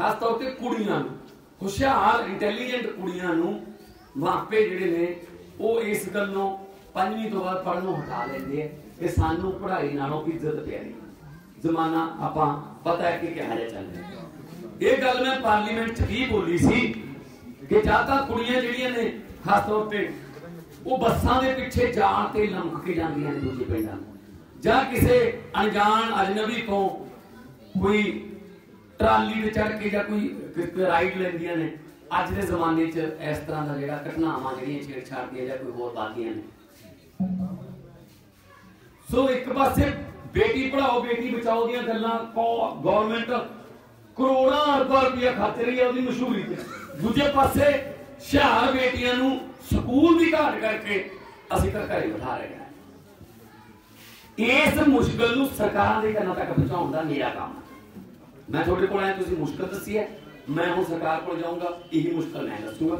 ਖਾਸ ਤੌਰ ਤੇ ਕੁੜੀਆਂ ਨੂੰ, ਹੁਸ਼ਿਆਰ ਇੰਟੈਲੀਜੈਂਟ ਕੁੜੀਆਂ ਨੂੰ ਮਾਪੇ ਜਿਹੜੇ ਨੇ, ਉਹ ਇਸ ਗੱਲੋਂ ਪੰਜਵੀਂ ਤੋਂ ਬਾਅਦ ਪੜ੍ਹਨੋਂ ਹਟਾ ਲੈਂਦੇ ਆ ਕਿ ਸਾਨੂੰ ਪੜ੍ਹਾਈ ਨਾਲੋਂ ਇੱਜ਼ਤ ਪਿਆਰੀ ਜ਼ਮਾਨਾ ਆਪਾਂ ਪਤਾ ਹੈ ਕਿ ਕਿਹੋ ਜਿਹਾ ਚੱਲ ਰਿਹਾ ਇਹ ਗੱਲ ਮੈਂ ਪਾਰਲੀਮੈਂਟ 'ਚ ਵੀ ਬੋਲੀ ਸੀ ਕਿ ਜਾਂ ਤਾਂ ਕੁੜੀਆਂ ਜਿਹੜੀਆਂ ਨੇ, ਖਾਸ ਤੌਰ ਤੇ ਉਹ ਬੱਸਾਂ ਦੇ ਪਿੱਛੇ ਜਾਣ ਤੇ ਲੰਮਕ ਕੇ ਜਾਂਦੀਆਂ ਨੇ ਦੂਜੇ ਪਿੰਡਾਂ ਨੂੰ। ਜਾਂ ਕਿਸੇ ਅਣਜਾਣ ਅਜਨਬੀ ਤੋਂ ਕੋਈ ਟਰਾਲੀ ਤੇ ਚੜ ਕੇ ਜਾਂ ਕੋਈ ਰਾਈਡ ਲੈਂਦੀਆਂ ਨੇ। ਅੱਜ ਦੇ ਜ਼ਮਾਨੇ 'ਚ ਇਸ ਤਰ੍ਹਾਂ ਦਾ ਜਿਹੜਾ ਘਟਨਾਵਾਂ ਜਿਹੜੀਆਂ ਛੇੜਛਾੜ ਦੀਆਂ ਜਾਂ ਕੋਈ ਹੋਰ ਬਾਤੀਆਂ ਨੇ। ਸੋ ਇੱਕ ਪਾਸੇ ਬੇਟੀ ਪੜਾਓ ਬੇਟੀ ਬਚਾਓ ਦੀਆਂ ਗੱਲਾਂ ਗਵਰਨਮੈਂਟ ਕਰੋੜਾਂ ਅਰਬਾਂ ਰੁਪਇਆ ਖਰਚ ਰਹੀ ਹੈ ਉਹਦੀ ਮਸ਼ਹੂਰੀ ਤੇ। ਦੂਜੇ ਪਾਸੇ ਸ਼ਹਿਰ ਬੇਟੀਆਂ ਨੂੰ ਸਕੂਲ ਦੀ ਘਾਟ ਕਰਕੇ ਅਸੀਂ ਤਾਂ ਘਰੇ ਬਿਠਾ ਰਹੇ ਹਾਂ। ਇਸ ਮੁਸ਼ਕਲ ਨੂੰ ਸਰਕਾਰਾਂ ਦੇ ਕੰਨਾਂ ਤੱਕ ਪਹੁੰਚਾਉਣ ਦਾ ਮੇਰਾ ਕੰਮ ਮੈਂ ਤੁਹਾਡੇ ਕੋਲ ਆਇਆ, ਤੁਸੀਂ ਮੁਸ਼ਕਲ ਦੱਸੀ ਹੈ। ਮੈਂ ਹੁਣ ਸਰਕਾਰ ਕੋਲ ਜਾਊਂਗਾ, ਇਹੀ ਮੁਸ਼ਕਲ ਮੈਂ ਦੱਸੂਗਾ।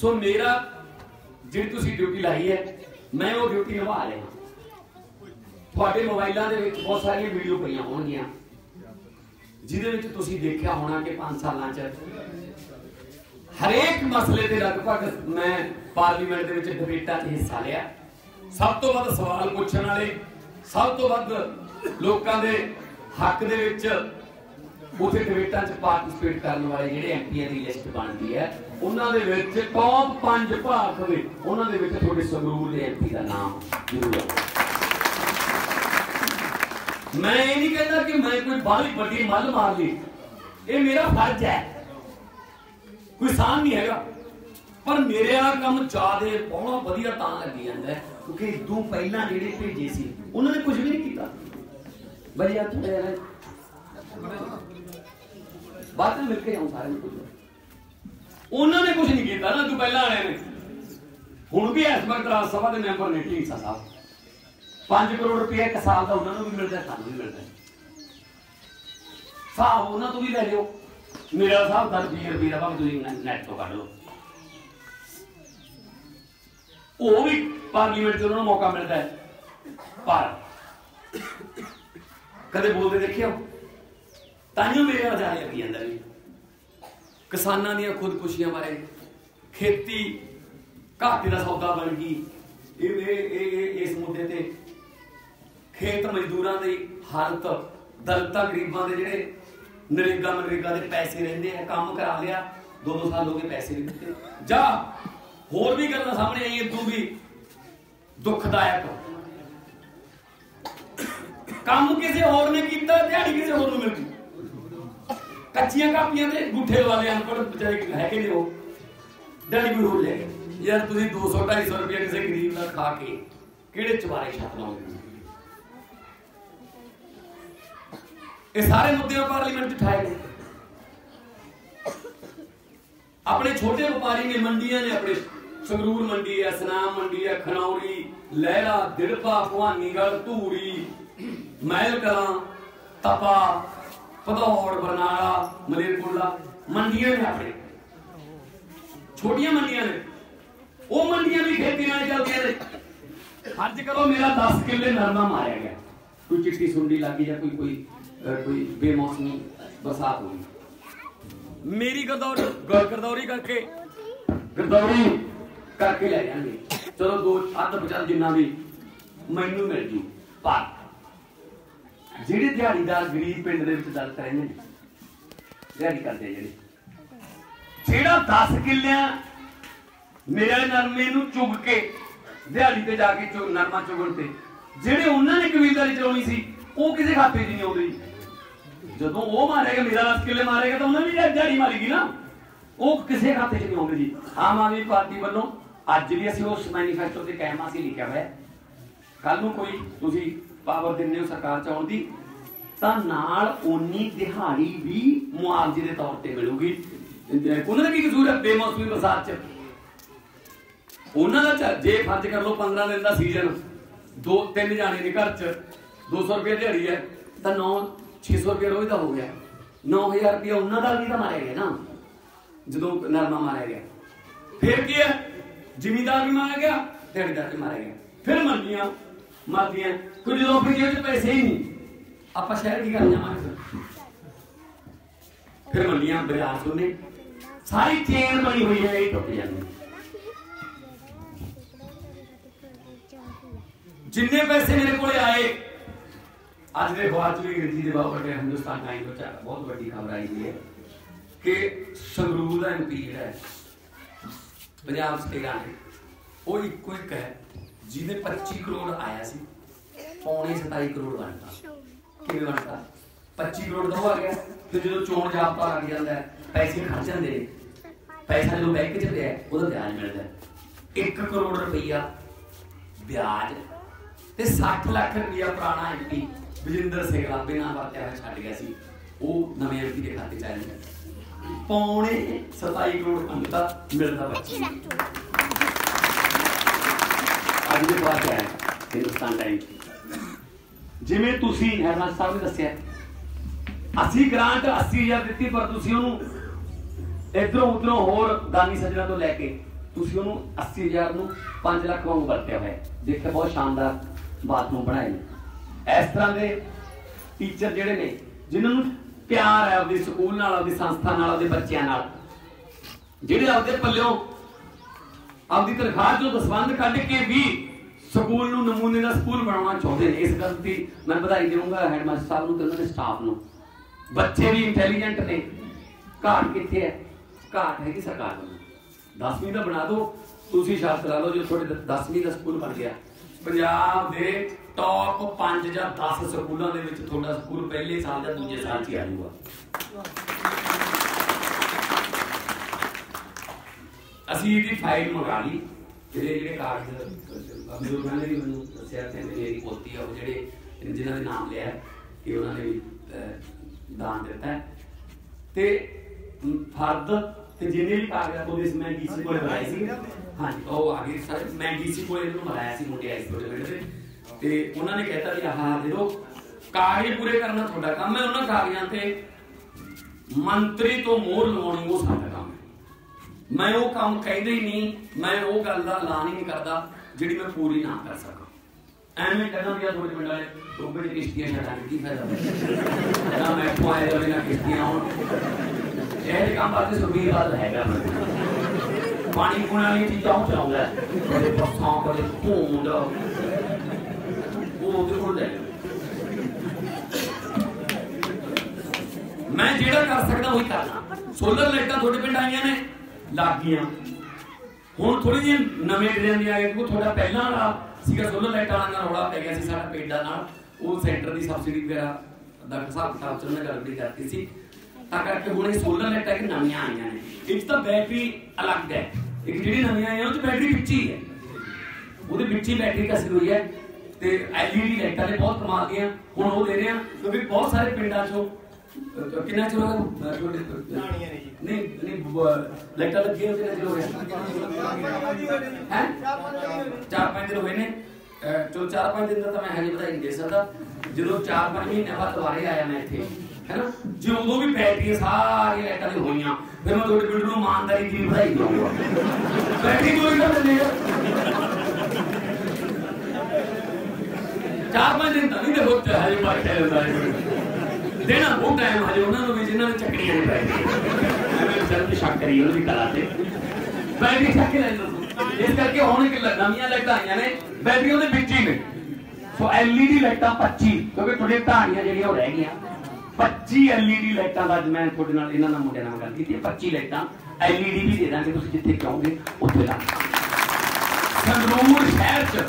ਸੋ ਮੇਰਾ, ਜਿਹੜੀ ਤੁਸੀਂ ਡਿਊਟੀ ਲਾਈ ਹੈ, ਮੈਂ ਉਹ ਡਿਊਟੀ ਨਿਭਾ ਰਿਹਾ ਤੁਹਾਡੇ ਮੋਬਾਈਲਾਂ ਦੇ ਵਿੱਚ ਬਹੁਤ ਸਾਰੀਆਂ ਵੀਡੀਓ ਪਈਆਂ ਹੋਣਗੀਆਂ। ਜਿਹਦੇ ਵਿੱਚ ਤੁਸੀਂ ਦੇਖਿਆ ਹੋਣਾ ਕਿ 5 ਸਾਲਾਂ 'ਚ ਹਰੇਕ ਮਸਲੇ ਦੇ ਲਗਭਗ ਮੈਂ ਪਾਰਲੀਮੈਂਟ ਦੇ ਵਿੱਚ ਡਿਬੇਟਾਂ 'ਚ ਹਿੱਸਾ ਲਿਆ। ਸਭ ਤੋਂ ਵੱਧ ਸਵਾਲ ਪੁੱਛਣ ਵਾਲੇ, ਸਭ ਤੋਂ ਵੱਧ ਲੋਕਾਂ ਦੇ ਹੱਕ ਦੇ ਵਿੱਚ ਉਥੇ ਡਿਬੇਟਾਂ 'ਚ ਪਾਰਟਿਸਿਪੇਟ ਕਰਨ ਵਾਲੇ ਜਿਹੜੇ ਐਮਪੀਆਂ ਦੀ ਲਿਸਟ ਬਣਦੀ ਹੈ, ਉਹਨਾਂ ਦੇ ਵਿੱਚ ਟੌਪ 5 ਭਾਰਤ ਦੇ, ਉਹਨਾਂ ਦੇ ਵਿੱਚ ਤੁਹਾਡੇ ਸੰਗਰੂਰ ਦੇ ਐਮਪੀ ਦਾ ਨਾਮ ਜ਼ਰੂਰ ਹੈ। ਮੈਂ ਇਹ ਨਹੀਂ ਕਹਿੰਦਾ ਕਿ ਮੈਂ ਕੋਈ ਬਾਹਲੀ ਵੱਡੀ ਮੱਲ ਮਾਰ ਲਈ। ਇਹ ਮੇਰਾ ਫਰਜ਼ ਹੈ। ਕੋਈ ਸਾਨ ਨਹੀਂ ਹੈਗਾ। ਪਰ ਮੇਰੇ ਆ ਕੰਮ ਜ਼ਿਆਦੇ ਬਹੁਤ ਵਧੀਆ ਤਾਂ ਲੱਗੀ ਜਾਂਦਾ ਕਿਉਂਕਿ ਇਦੋਂ ਪਹਿਲਾਂ ਜਿਹੜੇ ਭੇਜੇ ਸੀ, ਉਹਨਾਂ ਨੇ ਕੁਝ ਵੀ ਨਹੀਂ ਕੀਤਾ। ਵਧੀਆ ਥੋੜੇ ਬਾਅਦ ਬਾਤ ਮਿਲ ਕੇ ਆਉਂ ਸਾਰੇ ਨੂੰ ਉਹਨਾਂ ਨੇ ਕੁਝ ਨਹੀਂ ਕੀਤਾ ਨਾ, ਤੂੰ ਪਹਿਲਾਂ ਆਏ ਨੇ। ਹੁਣ ਵੀ ਇਸ ਵਕਤ ਰਾਜ ਸਭਾ ਦੇ ਮੈਂਬਰ ਨੇ ਢੀਂਸਾ ਸਾਹਿਬ। 5 ਕਰੋੜ ਰੁਪਏ ਇੱਕ ਸਾਲ ਦਾ ਉਹਨਾਂ ਨੂੰ ਵੀ ਮਿਲਦਾ, ਸਾਨੂੰ ਵੀ ਮਿਲਦਾ। ਸਾਹ ਉਹਨਾਂ ਤੋਂ ਵੀ ਲੈ ਲਿਓ। ਮੇਰਾ ਹਿਸਾਬ ਦਾ 20 ਰੁਪਏ ਦਾ ਭਾਵੇਂ ਤੁਸੀਂ ਨੈਟ ਤੋਂ ਕੱਢ ਲਓ। ਉਹ ਵੀ ਪਾਰਲੀਮੈਂਟ 'ਚ ਉਹਨਾਂ ਨੂੰ ਮੌਕਾ ਮਿਲਦਾ ਹੈ। ਪਰ ਕਦੇ ਬੋਲਦੇ ਤਾਂ ਹੀ ਮੇਰੇ ਆ ਲੱਗੀ ਜਾਂਦਾ ਵੀ ਕਿਸਾਨਾਂ ਦੀਆਂ ਖੁਦਕੁਸ਼ੀਆਂ ਬਾਰੇ ਖੇਤੀ ਘਾਟੇ ਦਾ ਸੌਦਾ ਬਣ ਗਈ। ਇਹ ਇਹ ਇਸ ਮੁੱਦੇ ਤੇ ਖੇਤ ਮਜ਼ਦੂਰਾਂ ਦੀ ਹਾਲਤ, ਦਲਤਾਂ, ਗਰੀਬਾਂ ਦੇ ਜਿਹੜੇ ਨਰੇਗਾ ਮਨਰੇਗਾ ਦੇ ਪੈਸੇ ਰਹਿੰਦੇ ਆ, ਕੰਮ ਕਰਾ ਲਿਆ, ਦੋ ਦੋ ਸਾਲ ਹੋ ਗਏ ਪੈਸੇ ਨਹੀਂ ਦਿੱਤੇ। ਜਾਂ ਹੋਰ ਵੀ ਗੱਲਾਂ ਸਾਹਮਣੇ ਆਈਆਂ ਇਦੋਂ ਵੀ ਦੁਖਦਾਇਕ। ਕੰਮ ਕਿਸੇ ਹੋਰ ਨੇ ਕੀਤਾ, ਦਿਹਾੜੀ ਕਿਸੇ ਹੋਰ ਨੂੰ ਮਿਲ ਗਈ। ਕੱਚੀਆਂ ਕਾਪੀਆਂ ਤੇ ਗੁੱਠੇ ਵਾਲੇ ਅਨਪੜ੍ਹ ਵਿਚਾਰੇ ਹੈਗੇ ਨੇ ਉਹ? ਦਿਹਾੜੀ ਕੋਈ ਹੋਰ ਲੈ ਯਾਰ ਤੁਸੀਂ 200 250 ਰੁਪਏ ਕਿਸੇ ਗਰੀਬ ਦਾ ਖਾ ਕੇ ਕਿਹੜੇ ਚਵਾਰੇ ਛੱਡ ਲਾਉਂਗੇ ਇਹ ਸਾਰੇ ਮੁੱਦੇ ਪਾਰਲੀਮੈਂਟ 'ਚ ਠਾਏ ਗਏ ਆਪਣੇ ਛੋਟੇ ਵਪਾਰੀ ਨੇ ਮੰਡੀਆਂ ਨੇ ਆਪਣੇ। ਸੰਗਰੂਰ ਮੰਡੀ ਹੈ, ਸਨਾਮ ਮੰਡੀ ਹੈ, ਖਨੌਰੀ, ਲਹਿਰਾ, ਦਿੜਪਾ, ਭਵਾਨੀਗੜ੍ਹ, ਧੂਰੀ, ਮਹਿਲ ਕਲਾਂ, ਤਪਾ ਪਧੌੜ ਬਰਨਾਲਾ, ਮਲੇਰਕੋਟਲਾ, ਮੰਡੀਆਂ ਨੇ ਆਪਣੇ। ਛੋਟੀਆਂ ਮੰਡੀਆਂ ਨੇ। ਉਹ ਮੰਡੀਆਂ ਵੀ ਖੇਤੀ ਨਾਲ ਚੱਲਦੀਆਂ ਨੇ। ਅੱਜ ਕਰੋ ਮੇਰਾ 10 ਕਿੱਲੇ ਨਰਮਾ ਮਾਰਿਆ ਗਿਆ। ਕੋਈ ਚਿੱਟੀ ਸੁੰਡੀ ਲੱਗੀ ਜਾਂ ਕੋਈ ਕੋਈ ਕੋਈ ਬੇਮੌਸਮੀ ਬਰਸਾਤ ਹੋਈ। ਮੇਰੀ ਗਰਦੌਰੀ ਗਰਦੌਰੀ ਕਰਕੇ ਗਰਦੌਰੀ ਕਰਕੇ ਲੈ ਜਾਣਗੇ। ਚਲੋ ਦੋ, ਅੱਧ ਬਚਾ ਜਿੰਨਾ ਵੀ ਮੈਨੂੰ ਮਿਲ ਜੂ। ਪਰ ਜਿਹੜੇ ਦਿਹਾੜੀਦਾਰ ਗਰੀਬ ਪਿੰਡ ਦੇ ਵਿੱਚ ਦਲਤ ਰਹਿੰਦੇ ਨੇ, ਦਿਹਾੜੀ ਕਰਦੇ ਜਿਹੜੇ। ਜਿਹੜਾ 10 ਕਿੱਲਿਆਂ ਮੇਰੇ ਨਰਮੇ ਨੂੰ ਚੁਗ ਕੇ ਦਿਹਾੜੀ ਤੇ ਜਾ ਕੇ ਚੁਗ ਨਰਮਾ ਚੁਗਣ ਤੇ, ਜਿਹੜੇ ਉਹਨਾਂ ਨੇ ਕਬੀਲਦਾਰੀ ਚਲਾਉਣੀ ਸੀ, ਉਹ ਕਿਸੇ ਖਾਤੇ 'ਚ ਨਹੀਂ ਆਉਂਦੀ। ਜਦੋਂ ਉਹ ਮਾਰੇਗਾ, ਮੇਰਾ 10 ਕਿੱਲੇ ਮਾਰੇਗਾ, ਤਾਂ ਉਹਨਾਂ ਵੀ ਦਿਹਾੜੀ ਮਾਰੇਗੀ ਨਾ। ਉਹ ਕਿਸੇ ਖਾਤੇ 'ਚ ਨਹੀਂ ਆਉਂਦੀ ਜੀ। ਆਮ ਆਦਮੀ ਪਾਰਟੀ ਵੱਲੋਂ ਅੱਜ ਵੀ ਅਸੀਂ ਉਸ ਮੈਨੀਫੈਸਟੋ ਤੇ ਕਹਿਮਾ ਸੀ ਲਿਖਿਆ ਹੋਇਆ। ਕੱਲ ਨੂੰ ਕੋਈ ਤੁਸੀਂ ਪਾਵਰ ਦਿੰਦੇ ਹੋ ਸਰਕਾਰ ਚ ਆਉਣ ਦੀ, ਤਾਂ ਨਾਲ ਓਨੀ ਦਿਹਾੜੀ ਵੀ ਮੁਆਵਜ਼ੇ ਦੇ ਤੌਰ ਤੇ ਮਿਲੂਗੀ। ਉਹਨਾਂ ਦਾ ਕੀ ਕਸੂਰ ਹੈ ਬੇਮੌਸਮੀ ਬਰਸਾਤ ਚ? ਉਹਨਾਂ ਦਾ ਜੇ ਫਰਜ਼ ਕਰ ਲਓ 15 ਦਿਨ ਦਾ ਸੀਜ਼ਨ, ਦੋ, ਤਿੰਨ ਜਾਣੇ ਨੇ ਘਰ ਚ 200 ਰੁਪਏ ਦਿਹਾੜੀ ਹੈ, ਤਾਂ 9 600 ਰੁਪਏ ਰੋਜ਼ ਦਾ ਹੋ ਗਿਆ। 9000 ਰੁਪਏ ਉਹਨਾਂ ਦਾ ਵੀ ਤਾਂ ਮਾਰਿਆ ਗਿਆ ਨਾ, ਜਦੋਂ ਨਰਮਾ ਮਾਰਿਆ ਗਿਆ। ਫਿਰ ਕੀ ਹੈ? ਜ਼ਿਮੀਦਾਰ ਵੀ ਮਾਰਿਆ ਗਿਆ, ਦਿਹਾੜੀਦਾਰ ਵੀ ਮਾਰਿਆ ਗਿਆ। ਫਿਰ ਮੰਨੀਆਂ ਮਾਰਦੀਆਂ ਕੋਈ ਜਦੋਂ ਫਿਰ ਜੇਬ 'ਚ ਪੈਸੇ ਹੀ ਨਹੀਂ ਆਪਾਂ ਸ਼ਹਿਰ ਕੀ ਕਰਨ ਜਾਵਾਂਗੇ ਫਿਰ ਮੰਡੀਆਂ ਬਾਜ਼ਾਰ ਸੁਣਨੇ ਸਾਰੀ ਚੇਨ ਬਣੀ ਹੋਈ ਹੈ ਇਹ ਟੁੱਟ ਜਾਂਦੀ ਜਿੰਨੇ ਪੈਸੇ ਮੇਰੇ ਕੋਲੇ ਆਏ ਅੱਜ ਦੇ ਅਖਬਾਰ ਚ ਵੀ ਅੰਗਰੇਜ਼ੀ ਦੇ ਬਹੁਤ ਵੱਡੇ ਹਿੰਦੁਸਤਾਨ ਟਾਈਮ ਤੋਂ ਚਾਹ ਬਹੁਤ ਵੱਡੀ ਖਬਰ ਆਈ ਹੋਈ ਹੈ ਕਿ ਸੰਗਰੂਰ ਦਾ ਐਮਪੀ ਜਿਹੜਾ ਹੈ ਪੰਜਾਬ ਜਿਹਦੇ 25 ਕਰੋੜ ਆਇਆ ਸੀ, ਪੌਣੇ 27 ਕਰੋੜ ਬਣਦਾ ਕਿਵੇਂ ਬਣਦਾ 25 ਕਰੋੜ ਦਾ ਉਹ ਗਿਆ, ਤੇ ਜਦੋਂ ਚੋਣ ਜਾਬਤਾ ਲੱਗ ਜਾਂਦਾ, ਪੈਸੇ ਖਰਚ ਜਾਂਦੇ ਪੈਸਾ ਜਦੋਂ ਬੈਂਕ 'ਚ ਪਿਆ, ਉਹਦਾ ਵਿਆਜ ਮਿਲਦਾ। 1 ਕਰੋੜ ਰੁਪਈਆ ਵਿਆਜ ਤੇ 60 ਲੱਖ ਰੁਪਈਆ ਪੁਰਾਣਾ ਐਮਪੀ ਵਿਜਿੰਦਰ ਸਿੰਘਲਾ ਬਿਨਾਂ ਵਰਤਿਆ ਹੋਇਆ ਛੱਡ ਗਿਆ ਸੀ। ਉਹ ਨਵੇਂ ਐਮਪੀ ਦੇ ਖਾਤੇ 'ਚ ਆ ਜਾਂਦਾ ਪੌਣੇ 27 ਕਰੋੜ ਅੰਕਤਾ ਮਿਲਦਾ ਬੱਚੀ ਅੱਜ ਦੇ ਬਾਅਦ ਹੈ ਹਿੰਦੁਸਤਾਨ ਟਾਈਮ ਜਿਵੇਂ ਤੁਸੀਂ ਹੈਰਮਨ ਸਾਹਿਬ ਨੇ ਦੱਸਿਆ, ਅਸੀਂ ਗ੍ਰਾਂਟ 80000 ਦਿੱਤੀ, ਪਰ ਤੁਸੀਂ ਉਹਨੂੰ ਇਧਰੋਂ ਉਧਰੋਂ ਹੋਰ ਦਾਨੀ ਸੱਜਣਾ ਤੋਂ ਲੈ ਕੇ ਤੁਸੀਂ ਉਹਨੂੰ 80000 ਨੂੰ 5 ਲੱਖ ਵਾਂਗੂ ਵਰਤਿਆ ਹੋਇਆ। ਦੇਖਿਆ, ਬਹੁਤ ਸ਼ਾਨਦਾਰ ਬਾਥਰੂਮ ਬਣਾਏ ਨੇ ਇਸ ਤਰ੍ਹਾਂ ਦੇ ਟੀਚਰ ਜਿਹੜੇ ਨੇ, ਜਿਨ੍ਹਾਂ ਨੂੰ ਪਿਆਰ ਹੈ ਆਪਦੇ ਸਕੂਲ ਨਾਲ, ਆਪਦੀ ਸੰਸਥਾ ਨਾਲ, ਆਪਦੇ ਬੱਚਿਆਂ ਨਾਲ, ਜਿਹੜੇ ਆਪਦੇ ਪੱਲਿਓਂ ਆਪਦੀ ਤਨਖਾਹ ਚੋਂ ਦਸਵੰਦ ਕੱਢ ਕੇ ਵੀ ਸਕੂਲ ਨੂੰ ਨਮੂਨੇ ਦਾ ਸਕੂਲ ਬਣਾਉਣਾ ਚਾਹੁੰਦੇ ਨੇ। ਇਸ ਗੱਲ ਦੀ ਮੈਂ ਵਧਾਈ ਦੇਵਾਂਗਾ ਹੈਡਮਾਸਟਰ ਸਾਹਿਬ ਨੂੰ ਤੇ ਉਹਨਾਂ ਦੇ ਸਟਾਫ ਨੂੰ। ਬੱਚੇ ਵੀ ਇੰਟੈਲੀਜੈਂਟ ਨੇ। ਘਾਟ ਕਿੱਥੇ ਹੈ? ਘਾਟ ਹੈ ਕਿ ਸਰਕਾਰ ਨੂੰ 10ਵੀਂ ਦਾ ਬਣਾ ਦਿਓ, ਤੁਸੀਂ ਸ਼ਰਤ ਲਾ ਲਓ, ਜੇ ਤੁਹਾਡੇ 10ਵੀਂ ਦਾ ਸਕੂਲ ਬਣ ਗਿਆ। ਪੰਜਾਬ ਦੇ ਟੌਪ 5 ਜਾਂ 10 ਸਕੂਲਾਂ ਦੇ ਵਿੱਚ ਤੁਹਾਡਾ ਸਕੂਲ ਪਹਿਲੇ ਸਾਲ ਜਾਂ ਦੂਜੇ ਸਾਲ 'ਚ ਹੀ ਆ ਜਾਊਗਾ। ਅਸੀਂ ਇਹਦੀ ਫਾਈਲ ਮੰਗਾ ਲਈ। ਜਿਹੜੇ ਜਿਹੜੇ ਕਾਗਜ਼ ਬਜ਼ੁਰਗਾਂ ਨੇ ਵੀ ਮੈਨੂੰ ਦੱਸਿਆ ਕਿ ਮੇਰੀ ਪੋਤੀ ਆ, ਉਹ ਜਿਹੜੇ ਜਿਨ੍ਹਾਂ ਦੇ ਨਾਮ ਲਿਆ, ਕਿ ਉਹਨਾਂ ਨੇ ਵੀ ਦਾਨ ਦਿੱਤਾ। ਤੇ ਫਰਦ ਤੇ ਜਿੰਨੇ ਵੀ ਕਾਗਜ਼ਾਤ ਉਹਦੇ ਮੈਂ ਡੀਸੀ ਕੋਲੇ ਬਣਾਏ ਸੀ। ਹਾਂਜੀ, ਉਹ ਆ ਗਏ ਸਾਰੇ। ਮੈਂ ਡੀਸੀ ਕੋਲੇ ਇਹਨੂੰ ਬਣਾਇਆ ਸੀ, ਮੁੰਡੇ ਆਏ ਸੀ ਤੁਹਾਡੇ ਤੇ ਉਹਨਾਂ ਨੇ ਕਹਿਤਾ ਵੀ ਆਹ ਦੇ ਕਾਗਜ਼ ਪੂਰੇ ਕਰਨਾ ਤੁਹਾਡਾ ਕੰਮ ਹੈ, ਉਹਨਾਂ ਕਾਗਜ਼ਾਂ ਤੇ ਮੰਤਰੀ ਤੋਂ ਮੋਹਰ ਲਵਾਉਣੀ ਉਹ ਸਾਡਾ ਮੈਂ ਉਹ ਕੰਮ ਕਹਿੰਦੇ ਹੀ ਨਹੀਂ, ਮੈਂ ਉਹ ਗੱਲ ਦਾ ਐਲਾਨ ਹੀ ਨਹੀਂ ਕਰਦਾ ਜਿਹੜੀ ਮੈਂ ਪੂਰੀ ਨਾ ਕਰ ਸਕਾਂ। ਐਵੇਂ ਕਹਿੰਦਾ ਵੀ ਆ ਤੁਹਾਡੇ ਪਿੰਡ ਵਾਲੇ ਰੋਬੇ ਦੀ ਕਿਸ਼ਤੀਆਂ ਛੱਡਾਂ ਕੀ ਫਾਇਦਾ ਨਾ ਮੈਂ ਪੁਆਏ ਵਾਲੇ ਨਾ ਕਿਸ਼ਤੀਆਂ ਹੋਣ ਇਹ ਕੰਮ ਵਾਸਤੇ ਸੁਬੀਰ ਵਾਲ ਹੈਗਾ ਪਾਣੀ ਪੂਣ ਵਾਲੀ ਚੀਜ਼ਾਂ ਉਹ ਚਲਾਉਂਦਾ ਕਦੇ ਪੱਖਾਂ ਕਦੇ ਭੂੰਡ ਉਹ ਉਹਦੇ ਕੋਲ ਲੈ ਮੈਂ ਜਿਹੜਾ ਕਰ ਸਕਦਾ ਉਹੀ ਕਰਨਾ। ਸੋਲਰ ਲਾਈਟਾਂ ਤੁਹਾਡੇ ਪਿੰਡ ਆਈਆਂ ਨੇ। ਲੱਗ ਗਈਆਂ। ਹੁਣ ਥੋੜੀ ਜਿਹੀ ਨਵੇਂ ਡਿਜ਼ਾਈਨ ਦੀਆਂ ਆਏ, ਕਿਉਂਕਿ ਤੁਹਾਡਾ ਪਹਿਲਾਂ ਵਾਲਾ ਸੀਗਾ ਸੋਲਰ ਲਾਈਟਾਂ ਵਾਲਾ ਰੌਲਾ ਪੈ ਗਿਆ ਸੀ ਸਾਡਾ ਪਿੰਡਾਂ ਨਾਲ। ਉਹ ਸੈਂਟਰ ਦੀ ਸਬਸਿਡੀ ਵਗੈਰਾ ਦਾ ਹਿਸਾਬ ਕਿਤਾਬ ਚ ਉਹਨੇ ਗੜਬੜੀ ਕਰਤੀ ਸੀ। ਤਾਂ ਕਰਕੇ ਹੁਣ ਇਹ ਸੋਲਰ ਲਾਈਟਾਂ ਕਿ ਨਵੀਆਂ ਆਈਆਂ ਨੇ। ਇਹ ਤਾਂ ਬੈਟਰੀ ਅਲੱਗ ਹੈ। ਇੱਕ ਜਿਹੜੀ ਨਵੀਆਂ ਆਈਆਂ, ਉਹ ਚ ਬੈਟਰੀ ਵਿੱਚ ਹੀ ਹੈ। ਉਹਦੇ ਵਿੱਚ ਹੀ ਬੈਟਰੀ ਕਸੀ ਹੋਈ ਹੈ ਤੇ ਐਲਈਡੀ ਲਾਈਟਾਂ ਨੇ ਬਹੁਤ ਕਮਾਲ ਦੀਆਂ। ਹੁਣ ਉਹ ਦੇ ਰਹੇ ਆ ਕਿਉਂਕਿ ਬਹੁਤ ਸਾਰੇ ਪਿੰਡਾਂ ਚੋਂ ਕਿੰਨਾ ਚਿਰ ਹੋ ਗਿਆ ਨਹੀਂ ਨਹੀਂ ਲਾਈਟਾਂ ਲੱਗੀਆਂ ਕਿੰਨਾ ਚਿਰ ਹੋ ਗਿਆ ਹੈ ਚਾਰ ਪੰਜ ਦਿਨ ਹੋਏ ਨੇ ਅਹ, ਚਾਰ ਪੰਜ ਦਿਨ ਦਾ ਤਾਂ ਮੈਂ ਹਜੇ ਵਧਾਈ ਨਹੀਂ ਦੇ ਸਕਦਾ ਜਦੋਂ ਚਾਰ ਪੰਜ ਮਹੀਨੇ ਬਾਅਦ ਦੁਬਾਰੇ ਆਇਆ ਮੈਂ ਇੱਥੇ ਹੈਨਾ ਜੇ ਉਦੋਂ ਵੀ ਬੈਟਰੀਆਂ ਸਾਰੀਆਂ ਲਾਈਟਾਂ ਦੀ ਹੋਈਆਂ ਫਿਰ ਮੈਂ ਤੁਹਾਡੇ ਪਿੰਡ ਨੂੰ ਇਮਾਨਦਾਰੀ ਦੀ ਵਧਾਈ ਦਊਂਗਾ ਬੈਟਰੀ ਕੋਈ ਨਾ ਦਿੰਦੇ ਚਾਰ ਪੰਜ ਦਿਨ ਤਾਂ ਨਹੀਂ ਦੇਖੋ ਤੇ ਹਜੇ ਬਾਅਦ ਚੱਲਦਾ ਹੈ ਦੇਣਾ ਬਹੁਤ ਟਾਈਮ ਹਜੇ ਉਹਨਾਂ ਨੂੰ ਵੀ, ਜਿਨ੍ਹਾਂ ਨੇ ਚੱਕੜੀਆਂ ਨਹੀਂ ਪਾਈ ਐਵੇਂ ਸਿਰ ਸ਼ੱਕ ਕਰੀ ਉਹਦੀ ਕਲਾ ਤੇ। ਬੈਟਰੀ ਚੱਕ ਕੇ ਇਸ ਕਰਕੇ ਹੁਣ ਇੱਕ ਨਵੀਆਂ ਲਾਈਟਾਂ ਆਈਆਂ ਨੇ। ਬੈਟਰੀ ਉਹਦੇ ਵਿੱਚ ਹੀ ਨੇ। ਸੋ ਐਲਈਡੀ ਲਾਈਟਾਂ 25 ਕਿਉਂਕਿ ਤੁਹਾਡੇ ਢਾਣੀਆਂ ਜਿਹੜੀਆਂ ਉਹ ਰਹਿ ਗਈਆਂ। 25 ਐਲਈਡੀ ਲਾਈਟਾਂ ਦਾ ਅੱਜ ਮੈਂ ਤੁਹਾਡੇ ਨਾਲ, ਇਹਨਾਂ ਨਾਲ ਮੁੰਡਿਆਂ ਨਾਲ ਗੱਲ ਕੀਤੀ ਹੈ। 25 ਲਾਈਟਾਂ ਐਲਈਡੀ ਵੀ ਦੇ ਦਾਂਗੇ, ਤੁਸੀਂ ਜਿੱਥੇ ਕਹੋਗੇ, ਉੱਥੇ ਲਾ ਸੰਗਰੂਰ ਸ਼ਹਿਰ 'ਚ,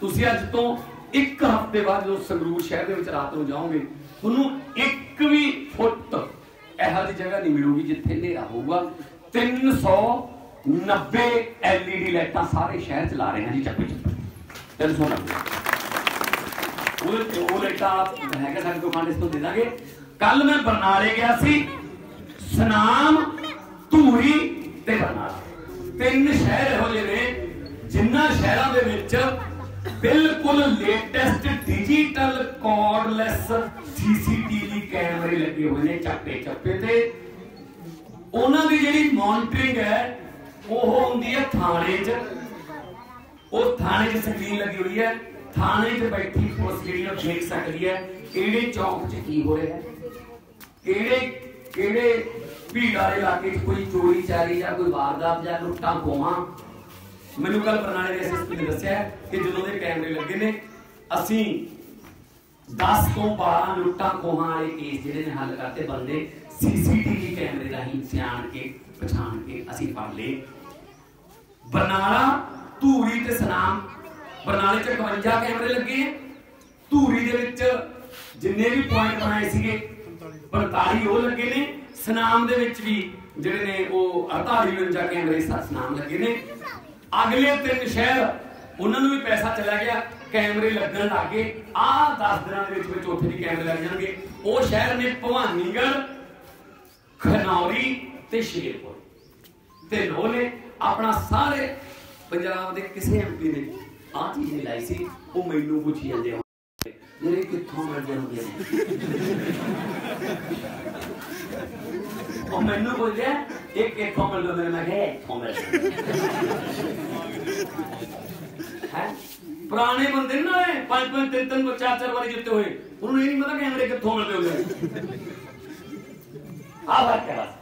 ਤੁਸੀਂ ਅੱਜ ਤੋਂ ਇੱਕ ਹਫ਼ਤੇ ਬਾਅਦ ਜਦੋਂ ਸੰਗਰੂਰ ਸ਼ਹਿਰ ਦੇ ਵਿੱਚ ਰਾਤ ਨੂੰ ਜਾਓਗੇ, ਤੁਹਾਨੂੰ ਇੱਕ ਵੀ ਫੁੱਟ ਇਹੋ ਜਿਹੀ ਜਗ੍ਹਾ ਨਹੀਂ ਮਿਲੂਗੀ ਜਿੱਥੇ ਹਨੇਰਾ ਹੋਊਗਾ। 390 ਐਲਈਡੀ ਲਾਈਟਾਂ ਸਾਰੇ ਸ਼ਹਿਰ ਚ ਲਾ ਰਹੇ ਹਾਂ ਜੀ, ਚੱਪੇ ਚੱਪੇ। 390 ਉਹ ਤੇ ਉਹ ਲਾਈਟਾਂ ਹੈਗਾ ਸਾਡੇ ਕੋਲ ਫੰਡ ਇਸ ਤੋਂ ਦੇ ਦਾਂਗੇ। ਕੱਲ ਮੈਂ ਬਰਨਾਲੇ ਗਿਆ ਸੀ, ਸਨਾਮ, ਧੂਰੀ ਤੇ ਬਰਨਾਲਾ। ਤਿੰਨ ਸ਼ਹਿਰ ਇਹੋ ਜਿਹੇ ਨੇ ਜਿਨ੍ਹਾਂ ਸ਼ਹਿਰਾਂ ਦੇ ਵਿੱਚ ਬਿਲਕੁਲ ਲੇਟੈਸਟ ਡਿਜੀਟਲ ਕਾਰਡਲੈਸ ਸੀਸੀਟੀਵੀ ਕੈਮਰੇ ਲੱਗੇ ਹੋਏ ਨੇ ਚੱਪੇ ਚੱਪੇ ਤੇ। ਉਹਨਾਂ ਦੀ ਜਿਹੜੀ ਮੋਨਿਟਰਿੰਗ ਹੈ, ਉਹ ਹੁੰਦੀ ਹੈ ਥਾਣੇ 'ਚ। ਉਹ ਥਾਣੇ 'ਚ ਸਕਰੀਨ ਲੱਗੀ ਹੋਈ ਹੈ। ਥਾਣੇ 'ਚ ਬੈਠੀ ਪੁਲਿਸ ਜਿਹੜੀ ਉਹ ਦੇਖ ਸਕਦੀ ਹੈ ਕਿਹੜੇ ਚੌਕ 'ਚ ਕੀ ਹੋ ਰਿਹਾ ਹੈ। ਕਿਹੜੇ ਕਿਹੜੇ ਭੀੜ ਵਾਲੇ ਇਲਾਕੇ 'ਚ ਕੋਈ ਚੋਰੀ ਚਾਰੀ ਜਾਂ ਕੋਈ ਵਾਰਦਾਤ ਜਾਂ ਲੁੱਟਾਂ ਖੋਹਾਂ ਮੈਨੂੰ ਕੱਲ ਬਰਨਾਲੇ ਦੇ ਐਸਐਸਪੀ ਨੇ ਦੱਸਿਆ ਕਿ ਜਦੋਂ ਦੇ ਕੈਮਰੇ ਲੱਗੇ ਨੇ, ਅਸੀਂ 10 ਤੋਂ 12 ਲੁੱਟਾਂ ਖੋਹਾਂ ਵਾਲੇ ਕੇਸ ਜਿਹੜੇ ਨੇ ਹੱਲ ਕਰਤੇ ਬੰਦੇ, ਸੀਸੀਟੀਵੀ ਕੈਮਰੇ ਰਾਹੀਂ ਸਿਆਣ ਕੇ, ਪਛਾਣ ਕੇ ਅਸੀਂ ਫੜ ਲਏ। ਬਰਨਾਲਾ, ਧੂਰੀ ਤੇ ਸਨਾਮ। ਬਰਨਾਲੇ 'ਚ 51 ਕੈਮਰੇ ਲੱਗੇ ਧੂਰੀ ਦੇ ਵਿੱਚ ਜਿੰਨੇ ਵੀ ਪੁਆਇੰਟ ਬਣਾਏ ਸੀਗੇ 45 ਉਹ ਲੱਗੇ ਨੇ। ਸਨਾਮ ਦੇ ਵਿੱਚ ਵੀ ਜਿਹੜੇ ਨੇ ਉਹ 48 49 ਕੈਮਰੇ ਸਨਾਮ ਲੱਗੇ ਨੇ। ਅਗਲੇ ਤਿੰਨ ਸ਼ਹਿਰ, ਉਹਨਾਂ ਨੂੰ ਵੀ ਪੈਸਾ ਚਲਾ ਗਿਆ, ਕੈਮਰੇ ਲੱਗਣ ਲੱਗੇ ਆ 10 ਦਿਨਾਂ ਦੇ ਵਿੱਚ ਵਿੱਚ ਉੱਥੇ ਵੀ ਕੈਮਰੇ ਲੱਗ ਜਾਣਗੇ। ਉਹ ਸ਼ਹਿਰ ਨੇ ਭਵਾਨੀਗੜ੍ਹ, ਖਨੌਰੀ ਤੇ ਸ਼ੇਰਪੁਰ। ਤੇ ਲੋ ਨੇ ਆਪਣਾ ਸਾਰੇ ਪੰਜਾਬ ਦੇ ਕਿਸੇ ਐਮਪੀ ਨੇ ਆਹ ਚੀਜ਼ ਨਹੀਂ ਲਾਈ ਸੀ, ਉਹ ਮੈਨੂੰ ਪੁੱਛੀ ਜਾਂਦੇ ਆ। ਜਿਹੜੇ ਕਿੱਥੋਂ ਮਿਲ ਜਾਂਦੇ ਨੇ? ਉਹ ਮੈਨੂੰ ਬੋਲਿਆ ਜਾਂਦੇ ਨੇ ਮੈਂ ਕਿਹਾ ਇੱਥੋਂ ਮਿਲ ਜਾਂਦੇ ਹੈ ਪੁਰਾਣੇ ਬੰਦੇ ਨੇ ਨਾਲੇ ਪੰਜ ਪੰਜ ਤਿੰਨ ਤਿੰਨ ਚਾਰ ਚਾਰ ਵਾਰੀ ਜਿੱਤੇ ਹੋਏ। ਉਹਨੂੰ ਇਹ ਨਹੀਂ ਪਤਾ ਕੈਮਰੇ ਕਿੱਥੋਂ ਮਿਲਦੇ ਹੁੰਦੇ ਆ ਫ਼ਰਕ ਹੈ ਬਸ